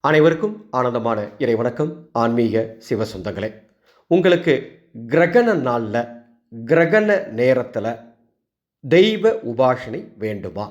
அனைவருக்கும் ஆனந்தமான இறை வணக்கம் ஆன்மீக சிவ சொந்தங்களே உங்களுக்கு கிரகண நாளில் கிரகண நேரத்தில் தெய்வ உபாசனை வேண்டுமா?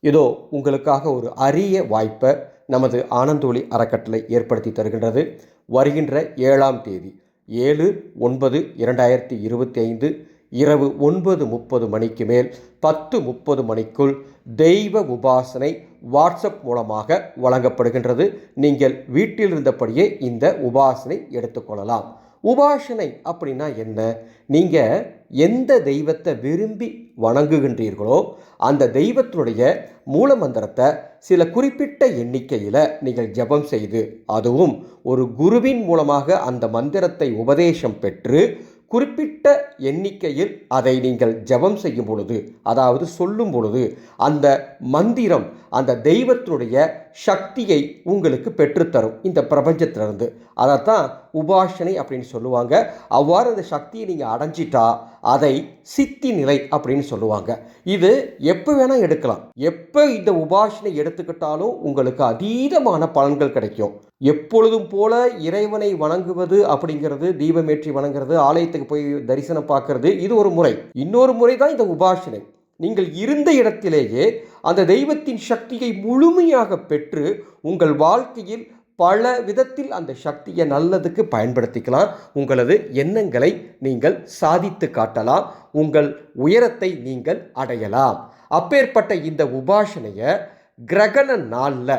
இதோ உங்களுக்காக ஒரு அரிய வாய்ப்பை நமது ஆனந்தோழி அறக்கட்டளை ஏற்படுத்தி தருகின்றது. வருகின்ற ஏழாம் தேதி ஏழு ஒன்பது இரண்டாயிரத்தி இருபத்தி ஐந்து இரவு ஒன்பது முப்பது மணிக்கு மேல் பத்து முப்பது மணிக்குள் தெய்வ உபாசனை வாட்ஸ்அப் மூலமாக வழங்கப்படுகின்றது. நீங்கள் வீட்டில் இருந்தபடியே இந்த உபாசனை எடுத்துக்கொள்ளலாம் உபாசனை அப்படின்னா என்ன? நீங்கள் எந்த தெய்வத்தை விரும்பி வணங்குகின்றீர்களோ அந்த தெய்வத்தினுடைய மூலமந்திரத்தை சில குறிப்பிட்ட எண்ணிக்கையில் நீங்கள் ஜெபம் செய்து அதுவும் ஒரு குருவின் மூலமாக அந்த மந்திரத்தை உபதேசம் பெற்று குறிப்பிட்ட எண்ணிக்கையில் அதை நீங்கள் ஜெபம் செய்யும் பொழுது அதாவது சொல்லும் பொழுது அந்த மந்திரம் அந்த தெய்வத்தினுடைய சக்தியை உங்களுக்கு பெற்றுத்தரும் இந்த பிரபஞ்சத்திலிருந்து. தான் உபாசனை அப்படின்னு சொல்லுவாங்க. அவ்வாறு அந்த சக்தியை நீங்கள் அடைஞ்சிட்டா அதை சித்தி நிலை அப்படின்னு சொல்லுவாங்க. இது எப்போ வேணால் எடுக்கலாம். எப்போ இந்த உபாசனை எடுத்துக்கிட்டாலும் உங்களுக்கு அதீதமான பலன்கள் கிடைக்கும். எப்பொழுதும் போல இறைவனை வணங்குவது அப்படிங்கிறது தீபமேற்றி வணங்குறது ஆலயத்துக்கு போய் தரிசனம் பார்க்கறது இது ஒரு முறை. இன்னொரு முறை தான் இந்த உபாசனை. நீங்கள் இருந்த இடத்திலேயே அந்த தெய்வத்தின் சக்தியை முழுமையாக பெற்று உங்கள் வாழ்க்கையில் பல விதத்தில் அந்த சக்தியை நல்லதுக்கு பயன்படுத்திக்கலாம். உங்களது எண்ணங்களை நீங்கள் சாதித்து காட்டலாம். உங்கள் உயரத்தை நீங்கள் அடையலாம். அப்பேற்பட்ட இந்த உபாசனையை கிரகண நாளில்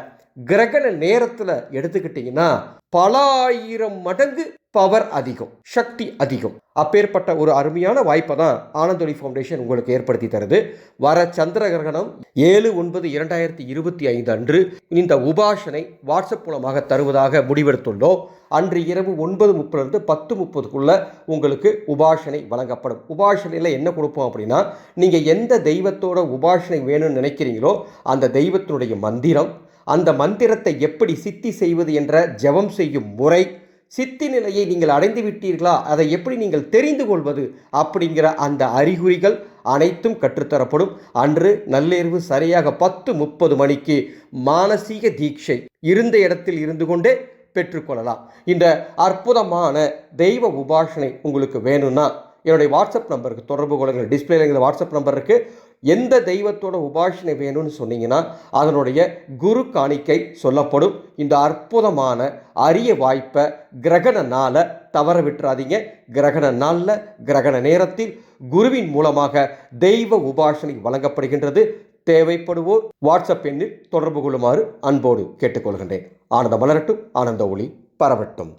கிரகண நேரத்தில் எடுத்துக்கிட்டிங்கன்னா பல ஆயிரம் மடங்கு பவர் அதிகம் சக்தி அதிகம். அப்பேற்பட்ட ஒரு அருமையான வாய்ப்பை தான் ஆனந்தொலி ஃபவுண்டேஷன் உங்களுக்கு ஏற்படுத்தி தருது. வர சந்திர கிரகணம் ஏழு ஒன்பது இரண்டாயிரத்தி இருபத்தி ஐந்து அன்று இந்த உபாசனை வாட்ஸ்அப் மூலமாக தருவதாக முடிவெடுத்துள்ளோம். அன்று இரவு ஒன்பது முப்பதுலேருந்து பத்து முப்பதுக்குள்ள உங்களுக்கு உபாசனை வழங்கப்படும். உபாசனையில் என்ன கொடுப்போம் அப்படின்னா நீங்கள் எந்த தெய்வத்தோட உபாசனை வேணும்னு நினைக்கிறீங்களோ அந்த தெய்வத்தினுடைய மந்திரம் அந்த மந்திரத்தை எப்படி சித்தி செய்வது என்ற ஜெபம் செய்யும் முறை சித்தி நிலையை நீங்கள் அடைந்து விட்டீர்களா? அதை எப்படி நீங்கள் தெரிந்து கொள்வது? அப்படிங்கிற அந்த அறிகுறிகள் அனைத்தும் கற்றுத்தரப்படும். அன்று நள்ளிரவு சரியாக பத்து முப்பது மணிக்கு மானசீக தீட்சை இருந்த இடத்தில் இருந்து கொண்டே பெற்றுக்கொள்ளலாம். இந்த அற்புதமான தெய்வ உபாசனை உங்களுக்கு வேணும்னா என்னுடைய வாட்ஸ்அப் நம்பருக்கு தொடர்பு கொள்ளுங்கள். டிஸ்பிளேல இந்த வாட்ஸ்அப் நம்பர் இருக்குது எந்த தெய்வத்தோட உபாஷனை வேணும்னு சொன்னீங்கன்னா அதனுடைய குரு காணிக்கை சொல்லப்படும். இந்த அற்புதமான அரிய வாய்ப்பை கிரகண நாளை தவற விட்டுறாதீங்க. கிரகண நாளில் கிரகண நேரத்தில் குருவின் மூலமாக தெய்வ உபாசனை வழங்கப்படுகின்றது. தேவைப்படுவோர் வாட்ஸ்அப் எண்ணில் தொடர்பு கொள்ளுமாறு அன்போடு கேட்டுக்கொள்கின்றேன். ஆனந்த மலரட்டும். ஆனந்த ஒளி பரவட்டும்.